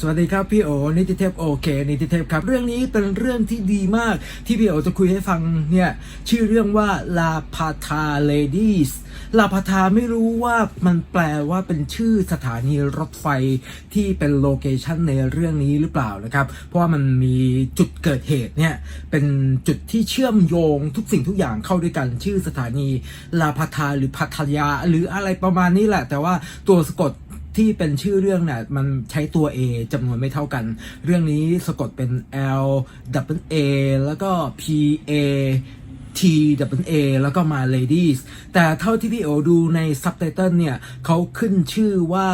สวัสดีครับพี่โอนิติเทพโอเคนิติเทพครับ เรื่องนี้เป็นเรื่องที่ดีมากที่พี่โอจะคุยให้ฟังเนี่ยชื่อเรื่องว่าลาพาทาเลดี้สลาพาทาไม่รู้ว่ามันแปลว่าเป็นชื่อสถานีรถไฟที่เป็นโลเคชันในเรื่องนี้หรือเปล่านะครับ เพราะว่ามันมีจุดเกิดเหตุเนี่ยเป็นจุดที่เชื่อมโยงทุกสิ่งทุกอย่างเข้าด้วยกันชื่อสถานีลาพาทาหรือพัทยา หรืออะไรประมาณนี้แหละ แต่ว่าตัวสะกด ที่เป็นชื่อเรื่องน่ะมันใช้ตัว A จำนวนไม่เท่ากัน เรื่องนี้สะกดเป็น L W A แล้วก็ P A T W A แล้วก็มา ladies แต่เท่าที่พี่โอดูในซับไตเติลเนี่ยเขาขึ้นชื่อว่า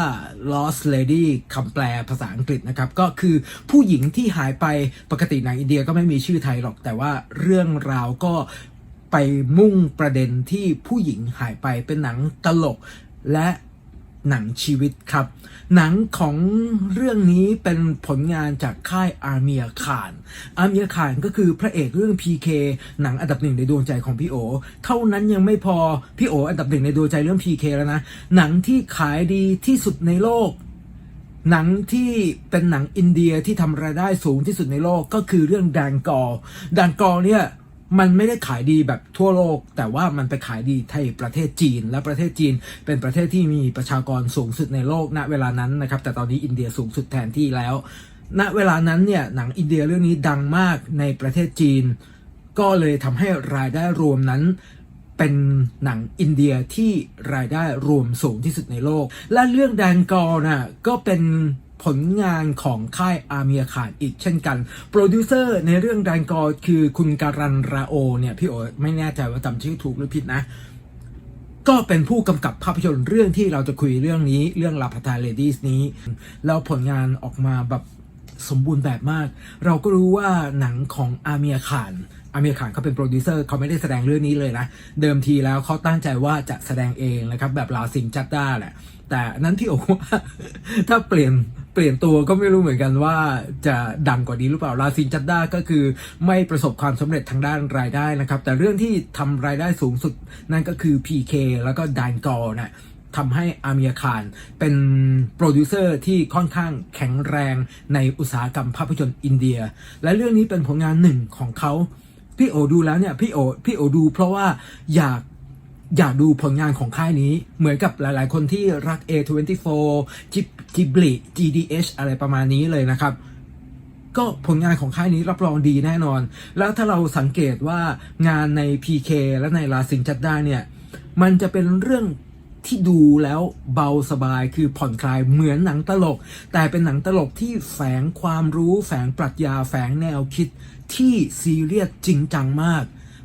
lost lady คำแปลภาษาอังกฤษนะครับ ก็คือผู้หญิงที่หายไปปกติหนังอินเดียก็ไม่มีชื่อไทยหรอก แต่ว่าเรื่องราวก็ไปมุ่งประเด็นที่ผู้หญิงหายไปเป็นหนังตลกและ หนังชีวิตครับ หนังของเรื่องนี้เป็นผลงานจากค่ายอาร์เมียคานอาร์เมียคานก็คือพระเอกเรื่อง PK หนังอันดับหนึ่งในดวงใจของพี่โอ เท่านั้นยังไม่พอ พี่โออันดับหนึ่งในดวงใจเรื่อง PK แล้วนะ หนังที่ขายดีที่สุดในโลกหนังที่เป็นหนังอินเดียที่ทำรายได้สูงที่สุดในโลกก็คือเรื่องดังกอร์ดังกอเนี่ย มันไม่ได้ขายดีแบบทั่วโลก แต่ว่ามันไปขายดีที่ประเทศจีน และประเทศจีน เป็นประเทศที่มีประชากรสูงสุดในโลกณเวลานั้นนะครับ แต่ตอนนี้อินเดียสูงสุดแทนที่แล้ว ณเวลานั้นเนี่ยหนังอินเดียเรื่องนี้ดังมากในประเทศจีน ก็เลยทำให้รายได้รวมนั้นเป็นหนังอินเดียที่รายได้รวมสูงที่สุดในโลก และเรื่องแดนกอร์น่ะก็เป็น ผลงานของค่ายอาเมียขานอีกเช่นกันโปรดิวเซอร์ในเรื่องแดนกอคือคุณการันราโอเนี่ยพี่โอไม่แน่ใจว่าจำชื่อถูกหรือผิดนะก็เป็นผู้กำกับภาพยนตร์เรื่องที่เราจะคุยเรื่องนี้เรื่องลาพาตาเลดี้นี้ แล้วผลงานออกมาแบบสมบูรณ์แบบมาก เราก็รู้ว่าหนังของอาเมียขาน อาเมียขานเขาเป็นโปรดิวเซอร์เขาไม่ได้แสดงเรื่องนี้เลยนะ เดิมทีแล้วเขาตั้งใจว่าจะแสดงเองนะครับ แบบลาซิงจัดด้าแหละ แต่นั้นที่โอว่าถ้าเปลี่ยน เปลี่ยนตัวก็ไม่รู้เหมือนกันว่าจะดังกว่านี้หรือเปล่าลาซินจัดด้าก็คือไม่ประสบความสำเร็จทางด้านรายได้นะครับ แต่เรื่องที่ทำรายได้สูงสุดนั่นก็คือ PK แล้วก็ดานกอนะทำให้อาเมียคานเป็นโปรดิวเซอร์ที่ค่อนข้างแข็งแรงในอุตสาหกรรมภาพยนตร์อินเดีย และเรื่องนี้เป็นผลงานหนึ่งของเขาพี่โอดูแล้วเนี่ยพี่โอพี่โอดูเพราะว่าอยาก อยากดูผลงานของค่ายนี้เหมือนกับหลาย ๆ คนที่รัก A24 จิบจิบลิ GDH อะไรประมาณนี้เลยนะครับ ก็ผลงานของค่ายนี้รับรองดีแน่นอน แล้วถ้าเราสังเกตว่างานใน PK และในลาซิงจัดได้เนี่ย มันจะเป็นเรื่องที่ดูแล้วเบาสบายคือผ่อนคลายเหมือนหนังตลก แต่เป็นหนังตลกที่แฝงความรู้ แฝงปรัชญาแฝงแนวคิดที่ซีเรียสจริงจังมาก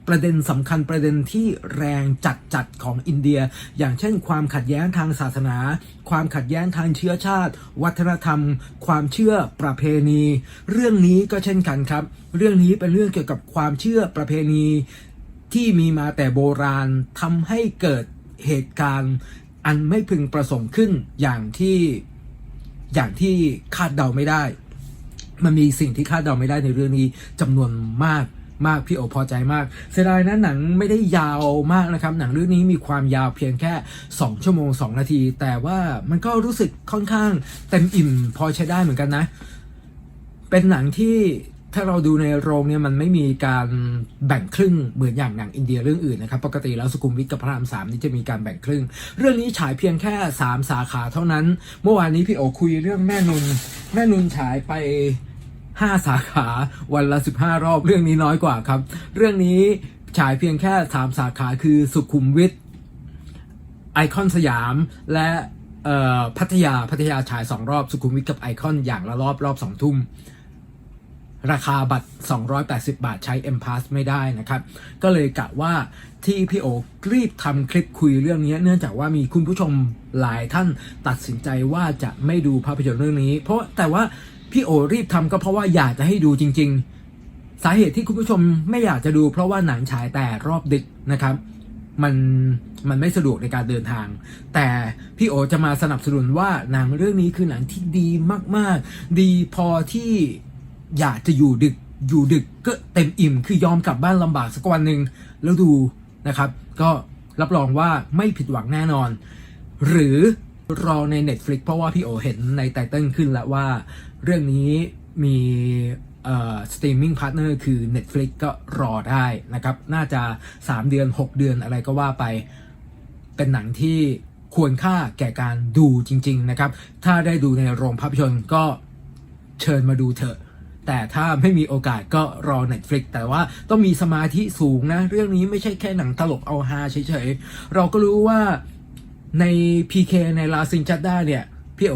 ประเด็นสำคัญประเด็นที่แรงจัดจัดๆของอินเดีย อย่างเช่น ความขัดแย้งทางศาสนา ความขัดแย้งทางเชื้อชาติ วัฒนธรรม ความเชื่อประเพณี เรื่องนี้ก็เช่นกันครับ เรื่องนี้เป็นเรื่องเกี่ยวกับความเชื่อประเพณีที่มีมาแต่โบราณทำให้เกิดเหตุการณ์อันไม่พึงประสงค์ขึ้นอย่างที่อย่างที่คาดเดาไม่ได้ มันมีสิ่งที่คาดเดาไม่ได้ในเรื่องนี้จำนวนมาก มากพี่โอพอใจมาก เสียดายนะหนังไม่ได้ยาวมากนะครับ หนังเรื่องนี้มีความยาวเพียงแค่ 2 ชั่วโมง 2 นาที แต่ว่ามันก็รู้สึกค่อนข้างเต็มอิ่มพอใช้ได้เหมือนกันนะ เป็นหนังที่ถ้าเราดูในโรงเนี่ยมันไม่มีการแบ่งครึ่งเหมือนอย่างหนังอินเดียเรื่องอื่นนะครับ ปกติแล้วสุขุมวิทกับพระรามสามนี่จะมีการแบ่งครึ่ง เรื่องนี้ฉายเพียงแค่ 3 สาขาเท่านั้น เมื่อวานนี้พี่โอคุยเรื่องแม่นุน แม่นุนฉายไป 5 สาขาวันละ 15 รอบเรื่องนี้น้อยกว่าครับ เรื่องนี้ฉายเพียงแค่ 3 สาขาคือสุขุมวิทไอคอนสยามและพัทยาพัทยาฉาย 2 รอบสุขุมวิทกับไอคอนอย่างละรอบรอบ 2 ทุ่มราคาบัตร 280 บาทใช้ M Pass ไม่ได้นะครับ ก็เลยกะว่าที่พี่โอรีบทำคลิปคุยเรื่องนี้ เนื่องจากว่ามีคุณผู้ชมหลายท่านตัดสินใจว่าจะไม่ดูภาพยนตร์เรื่องนี้ เพราะแต่ว่า พี่โอรีบทำก็เพราะว่าอยากจะให้ดูจริง ๆ สาเหตุที่คุณผู้ชมไม่อยากจะดู เพราะว่าหนังฉายแต่รอบดึกนะครับ มันมันไม่สะดวกในการเดินทาง แต่พี่โอจะมาสนับสนุนว่าหนังเรื่องนี้คือหนังที่ดีมากๆ ดีพอที่อยากจะอยู่ดึกอยู่ดึกก็เต็มอิ่ม คือยอมกลับบ้านลำบากสักวันหนึ่งแล้วดูนะครับ ก็รับรองว่าไม่ผิดหวังแน่นอน หรือรอใน Netflix เพราะว่าพี่โอเห็นในไตเติ้ลขึ้นแล้วว่า เรื่องนี้มีสตรีมมิ่งพาร์ทเนอร์คือ Netflix ก็รอได้นะครับ น่าจะ 3 เดือน 6 เดือนอะไรก็ว่าไป เป็นหนังที่ควรค่าแก่การดูจริง ๆ นะครับ ถ้าได้ดูในโรงภาพยนตร์ก็เชิญมาดูเถอะ แต่ถ้าไม่มีโอกาสก็รอ Netflix แต่ว่าต้องมีสมาธิสูงนะ เรื่องนี้ไม่ใช่แค่หนังตลกเอาฮาเฉยๆ เราก็รู้ว่าใน PK ในลาซินจัดด้าเนี่ย พี่โอ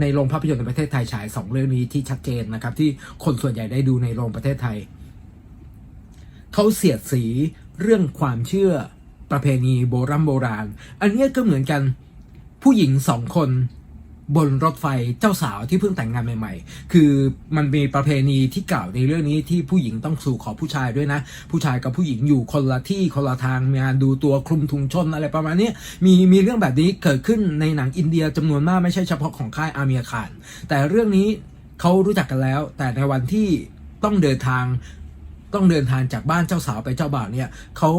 ในโรงภาพยนตร์ในประเทศไทยฉาย2เรื่องนี้ที่ชัดเจนนะครับ ที่คนส่วนใหญ่ได้ดูในโรงประเทศไทย เขาเสียดสีเรื่องความเชื่อประเพณีโบรโบราณ อันนี้ก็เหมือนกันผู้หญิงสองคน บนรถไฟเจ้าสาวที่เพิ่งแต่งงานใหม่ ๆ คือมันมีประเพณีที่กล่าวในเรื่องนี้ที่ผู้หญิงต้องสู่ขอผู้ชายด้วยนะ ผู้ชายกับผู้หญิงอยู่คนละที่คนละทางมีงานดูตัวคลุมทุงชนอะไรประมาณนี้มีมีเรื่องแบบนี้เกิดขึ้นในหนังอินเดียจำนวนมากไม่ใช่เฉพาะของค่ายอาเมียคาน แต่เรื่องนี้เขารู้จักกันแล้ว แต่ในวันที่ต้องเดินทางต้องเดินทางจากบ้านเจ้าสาวไปเจ้าบ่าวเนี่ยเขา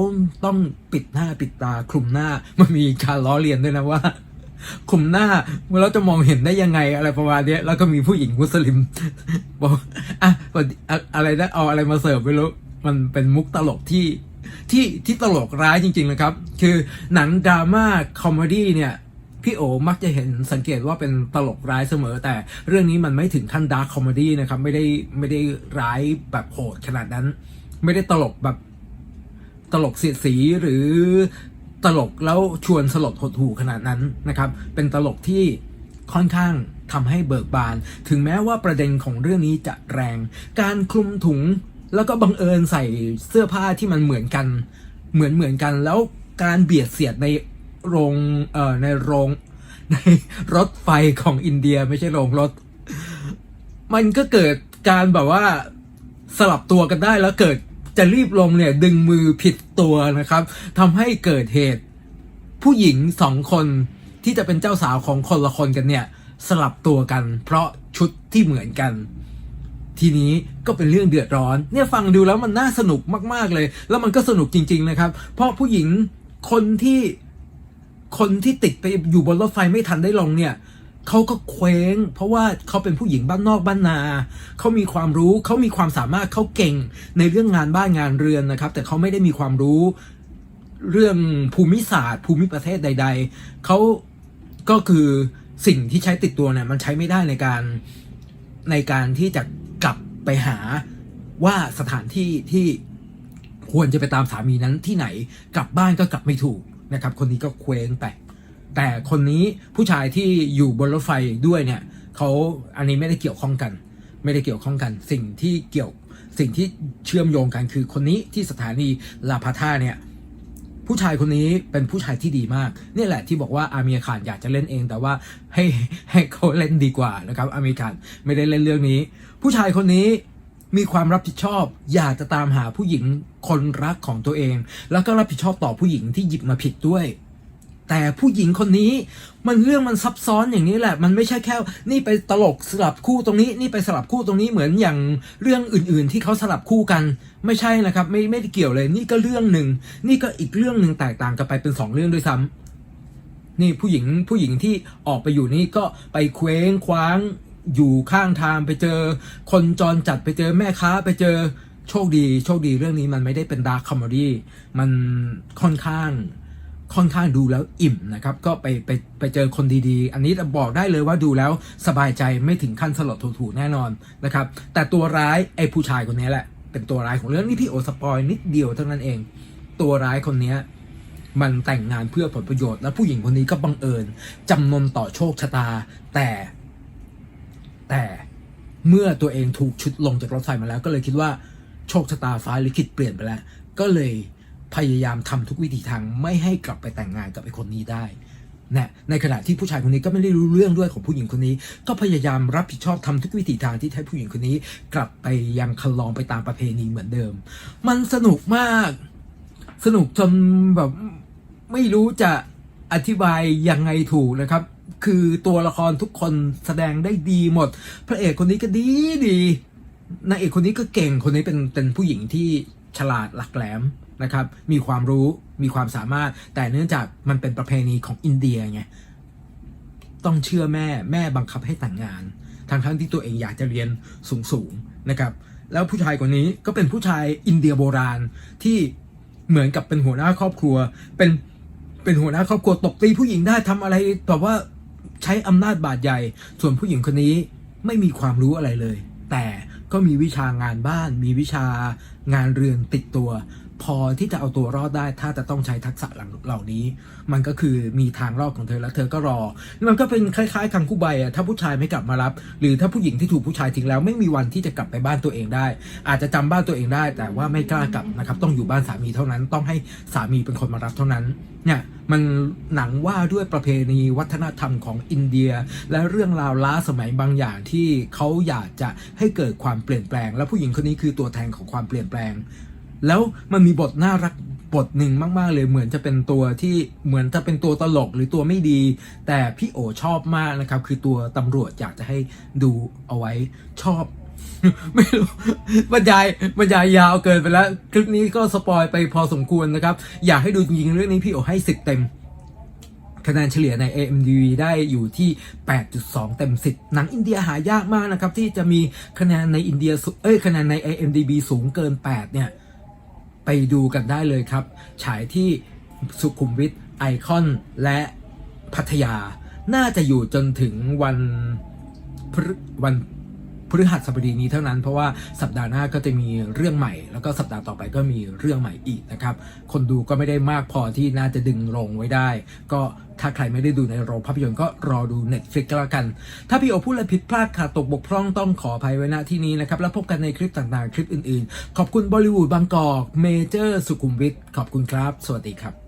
ต้องปิดหน้าปิดตาคลุมหน้ามันมีการล้อเลียนด้วยนะว่า คุมหน้าเมื่อเราจะมองเห็นได้ยังไงอะไรประมาณนี้แล้วก็มีผู้หญิงมุสลิม บอกอะอะอะไรนะเอาอะไรมาเสิร์ฟไม่รู้มันเป็นมุกตลกที่ที่ที่ตลกร้ายจริง ๆ นะครับ คือหนังดราม่าคอมเมดี้เนี่ย พี่โอมักจะเห็นสังเกตว่าเป็นตลกร้ายเสมอ แต่เรื่องนี้มันไม่ถึงขั้นดาร์คคอมเมดี้นะครับ ไม่ได้ไม่ได้ร้ายแบบโหดขนาดนั้น ไม่ได้ตลกแบบตลกเสียดสีหรือ ตลกแล้วชวนสลดหดหูขนาดนั้นนะครับ เป็นตลกที่ค่อนข้างทำให้เบิกบาน ถึงแม้ว่าประเด็นของเรื่องนี้จะแรง การคลุมถุงแล้วก็บังเอิญใส่เสื้อผ้าที่มันเหมือนกัน เหมือนเหมือนกัน แล้วการเบียดเสียดในโรงเอ่อในโรงในรถไฟของอินเดียไม่ใช่โรงรถ มันก็เกิดการแบบว่าสลับตัวกันได้แล้วเกิด จะรีบลงเนี่ยดึงมือผิดตัวนะครับทำให้เกิดเหตุ ผู้หญิงสองคนที่จะเป็นเจ้าสาวของคนละคนกันเนี่ยสลับตัวกัน เพราะชุดที่เหมือนกัน ทีนี้ก็เป็นเรื่องเดือดร้อน เนี่ยฟังดูแล้วมันน่าสนุกมาก ๆเลย แล้วมันก็สนุกจริง ๆนะครับ เพราะผู้หญิงคนที่คนที่ติดไปอยู่บนรถไฟไม่ทันได้ลงเนี่ย เขาก็เคว้ง เพราะว่าเขาเป็นผู้หญิงบ้านนอกบ้านนา เขามีความรู้เขามีความสามารถเขาเก่งในเรื่องงานบ้านงานเรือนนะครับ แต่เขาไม่ได้มีความรู้เรื่องภูมิศาสตร์ ภูมิประเทศใด ๆ เขาก็คือสิ่งที่ใช้ติดตัวเนี่ยมันใช้ไม่ได้ในการในการที่จะกลับไปหาว่าสถานที่ที่ควรจะไปตามสามีนั้นที่ไหน กลับบ้านก็กลับไม่ถูกนะครับ คนนี้ก็เคว้งไป แต่คนนี้ผู้ชายที่อยู่บนรถไฟด้วยเนี่ยเขาอันนี้ไม่ได้เกี่ยวข้องกัน ไม่ได้เกี่ยวข้องกัน สิ่งที่เกี่ยวสิ่งที่เชื่อมโยงกันคือคนนี้ที่สถานีลาพาท่าเนี่ยผู้ชายคนนี้เป็นผู้ชายที่ดีมากนี่แหละที่บอกว่าอาเมียขานอยากจะเล่นเอง แต่ว่าให้ให้เขาเล่นดีกว่านะครับอาเมียขานไม่ได้เล่นเรื่องนี้ ผู้ชายคนนี้มีความรับผิดชอบ อยากจะตามหาผู้หญิงคนรักของตัวเอง แล้วก็รับผิดชอบต่อผู้หญิงที่หยิบมาผิดด้วย แต่ผู้หญิงคนนี้มันเรื่องมันซับซ้อนอย่างนี้แหละ มันไม่ใช่แค่ นี่ไปตลกสลับคู่ตรงนี้ นี่ไปสลับคู่ตรงนี้เหมือนอย่างเรื่องอื่น ๆ ที่เขาสลับคู่กัน ไม่ใช่นะครับ ไม่ไม่ได้เกี่ยวเลย นี่ก็เรื่องหนึ่งนี่ก็อีกเรื่องหนึ่งแตกต่างกันไปเป็นสองเรื่องด้วยซ้ำนี่ผู้หญิงผู้หญิงที่ออกไปอยู่นี่ก็ไปเคว้งคว้างอยู่ข้างทางไปเจอ คนจรจัดไปเจอแม่ค้าไปเจอโชคดี โชคดีเรื่องนี้มันไม่ได้เป็นดาร์คคอมเมดี้มันค่อนข้าง ค่อนข้างดูแล้วอิ่มนะครับ ก็ไปไปไปเจอคนดีๆ อันนี้บอกได้เลยว่าดูแล้วสบายใจไม่ถึงขั้นสลดถูๆแน่นอนนะครับ แต่ตัวร้ายไอ้ผู้ชายคนนี้แหละ เป็นตัวร้ายของเรื่องนี้พี่โอสปอยนิดเดียวเท่านั้นเอง ตัวร้ายคนนี้มันแต่งงานเพื่อผลประโยชน์ แล้วผู้หญิงคนนี้ก็บังเอิญจำนนต่อโชคชะตา แต่แต่เมื่อตัวเองถูกชุดลงจากรถไฟมาแล้ว ก็เลยคิดว่าโชคชะตาฟ้าลิขิตเปลี่ยนไปแล้ว ก็เลย พยายามทำทุกวิถีทางไม่ให้กลับไปแต่งงานกับไอ้คนนี้ได้นะในขณะที่ผู้ชายคนนี้ก็ไม่ได้รู้เรื่องด้วยของผู้หญิงคนนี้ ก็พยายามรับผิดชอบทำทุกวิถีทางที่ให้ผู้หญิงคนนี้ กลับไปยังคันลองไปตามประเพณีเหมือนเดิม มันสนุกมาก สนุกจนแบบไม่รู้จะอธิบายยังไงถูกนะครับ คือตัวละครทุกคนแสดงได้ดีหมด พระเอกคนนี้ก็ดีดีนางเอกคนนี้ก็เก่งคนนี้เป็นเป็นผู้หญิงที่ฉลาดหลักแหลม นะครับ มีความรู้ มีความสามารถ แต่เนื่องจากมันเป็นประเพณีของอินเดียไง ต้องเชื่อแม่ แม่บังคับให้แต่งงาน ทั้งทั้งที่ตัวเองอยากจะเรียนสูงๆนะครับ แล้วผู้ชายคนนี้ก็เป็นผู้ชายอินเดียโบราณที่เหมือนกับเป็นหัวหน้าครอบครัว เป็นเป็นหัวหน้าครอบครัวตบตีผู้หญิงได้ทำอะไรแบบว่าใช้อำนาจบาดใหญ่ ส่วนผู้หญิงคนนี้ไม่มีความรู้อะไรเลย แต่ก็มีวิชางานบ้าน มีวิชางานเรือนติดตัว พอที่จะเอาตัวรอดได้ ถ้าจะต้องใช้ทักษะเหล่านี้ มันก็คือมีทางรอดของเธอแล้วเธอก็รอ มันก็เป็นคล้ายๆคังคู่ใบอะถ้าผู้ชายไม่กลับมารับ หรือถ้าผู้หญิงที่ถูกผู้ชายทิ้งแล้วไม่มีวันที่จะกลับไปบ้านตัวเองได้ อาจจะจำบ้านตัวเองได้ แต่ว่าไม่กล้ากลับนะครับต้องอยู่บ้านสามีเท่านั้น ต้องให้สามีเป็นคนมารับเท่านั้นเนี่ยมันหนังว่าด้วยประเพณีวัฒนธรรมของอินเดีย และเรื่องราวล้าสมัยบางอย่างที่เขาอยากจะให้เกิดความเปลี่ยนแปลง และผู้หญิงคนนี้คือตัวแทนของความเปลี่ยนแปลง แล้วมันมีบทน่ารักบทหนึ่งมาก ๆ เลยเหมือนจะเป็นตัวที่เหมือนจะเป็นตัวตลกหรือตัวไม่ดี แต่พี่โอชอบมากนะครับ คือตัวตำรวจอยากจะให้ดูเอาไว้ชอบ ไม่รู้บรรยายบรรยายยาวเกินไปแล้ว คลิปนี้ก็สปอยไปพอสมควรนะครับ อยากให้ดูจริงๆเรื่องนี้พี่โอให้สิบเต็มคะแนนเฉลี่ยใน AMDV ได้อยู่ที่ 8.2 เต็ม 10 หนังอินเดียหายากมากนะครับ ที่จะมีคะแนนในอินเดียสูเอ้ยคะแนนใน AMDB สูงเกิน 8 เนี่ย ไปดูกันได้เลยครับ ฉายที่สุขุมวิทไอคอนและพัทยา น่าจะอยู่จนถึงวันพฤวัน พฤหัสบดีนี้เท่านั้น เพราะว่าสัปดาห์หน้าก็จะมีเรื่องใหม่ แล้วก็สัปดาห์ต่อไปก็มีเรื่องใหม่อีกนะครับ คนดูก็ไม่ได้มากพอที่น่าจะดึงโรงไว้ได้ ก็ถ้าใครไม่ได้ดูในโรงภาพยนตร์ก็รอดู Netflix ก็แล้วกัน ถ้าพี่โอพูดอะไรผิดพลาดขาดตกบกพร่องต้องขออภัยไว้ณที่นี้นะครับ แล้วพบกันในคลิปต่างๆ คลิปอื่นๆ ขอบคุณบอลิวูดบางกอกเมเจอร์สุขุมวิทขอบคุณครับ สวัสดีครับ